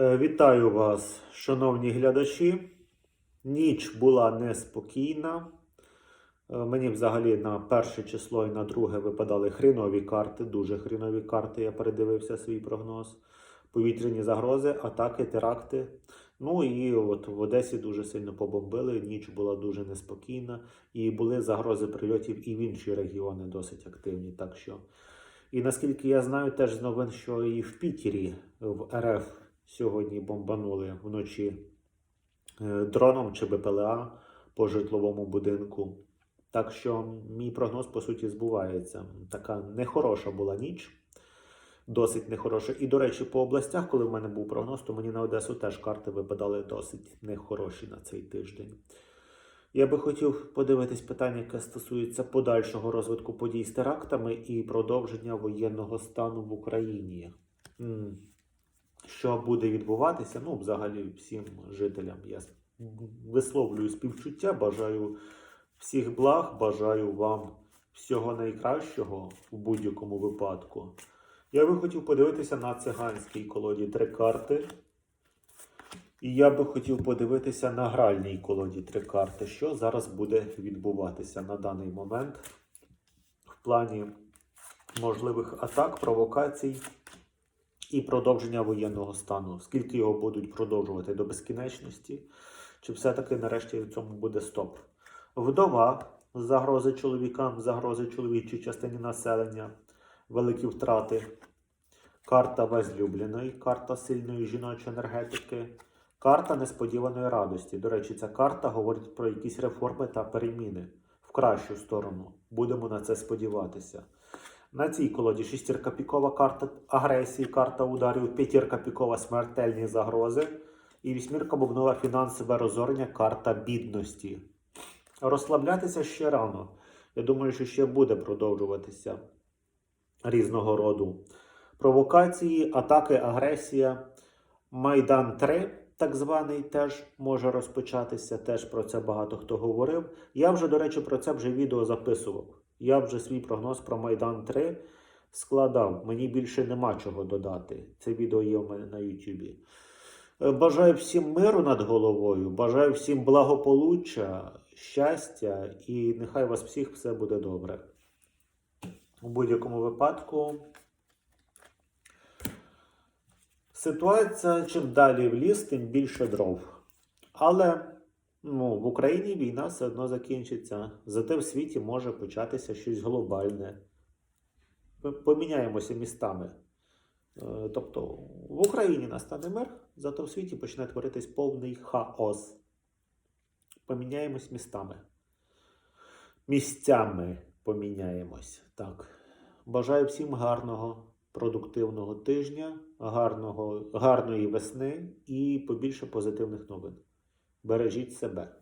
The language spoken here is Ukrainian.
Е, Вітаю вас, шановні глядачі. Ніч була неспокійна. Е, Мені взагалі на перше число і на друге випадали хрінові карти, дуже хрінові карти. Я передивився свій прогноз. Повітряні загрози, атаки, теракти. Ну і от в Одесі дуже сильно побомбили. Ніч була дуже неспокійна, і були загрози прильотів і в інші регіони досить активні. Так що, і наскільки я знаю, теж з новин, що і в Пітері в РФ сьогодні бомбанули вночі е, дроном чи БПЛА по житловому будинку. Так що мій прогноз по суті збувається. Така нехороша була ніч, досить нехороша. І, до речі, по областях, коли в мене був прогноз, то мені на Одесу теж карти випадали досить нехороші на цей тиждень. Я би хотів подивитись питання, яке стосується подальшого розвитку подій з терактами і продовження воєнного стану в Україні. Що буде відбуватися? Ну, взагалі, всім жителям я висловлюю співчуття, бажаю всіх благ, бажаю вам всього найкращого в будь-якому випадку. Я би хотів подивитися на циганській колоді три карти. І я би хотів подивитися на гральній колоді три карти, що зараз буде відбуватися на даний момент в плані можливих атак, провокацій і продовження воєнного стану. Скільки його будуть продовжувати до безкінечності? Чи все-таки нарешті в цьому буде стоп? Вдова, загрози чоловікам, загрози чоловічій частині населення, великі втрати. Карта возлюбленої, карта сильної жіночої енергетики, карта несподіваної радості. До речі, ця карта говорить про якісь реформи та переміни в кращу сторону. Будемо на це сподіватися. На цій колоді шістірка пікова карта агресії, карта ударів, п'ятірка пікова смертельні загрози і вісьмірка бубнова фінансове розорення, карта бідності. Розслаблятися ще рано. Я думаю, що ще буде продовжуватися різного роду провокації, атаки, агресія. Майдан 3, так званий, теж може розпочатися. Теж про це багато хто говорив. Я вже, до речі, про це вже відео записував. Я вже свій прогноз про Майдан 3 складав. Мені більше нема чого додати. Це відео є у мене на Ютубі. Е, Бажаю всім миру над головою, бажаю всім благополуччя, щастя і нехай у вас всіх все буде добре. У будь-якому випадку. Ситуація чим далі в ліс, тим більше дров. Але ну, в Україні війна все одно закінчиться. Зате в світі може початися щось глобальне. Поміняємося містами. Е, Тобто в Україні настане мир, зато в світі почне творитись повний хаос. Поміняємось містами. Місцями поміняємось. Так. Бажаю всім гарного, продуктивного тижня, гарного, гарної весни і побільше позитивних новин. Бережіть себе.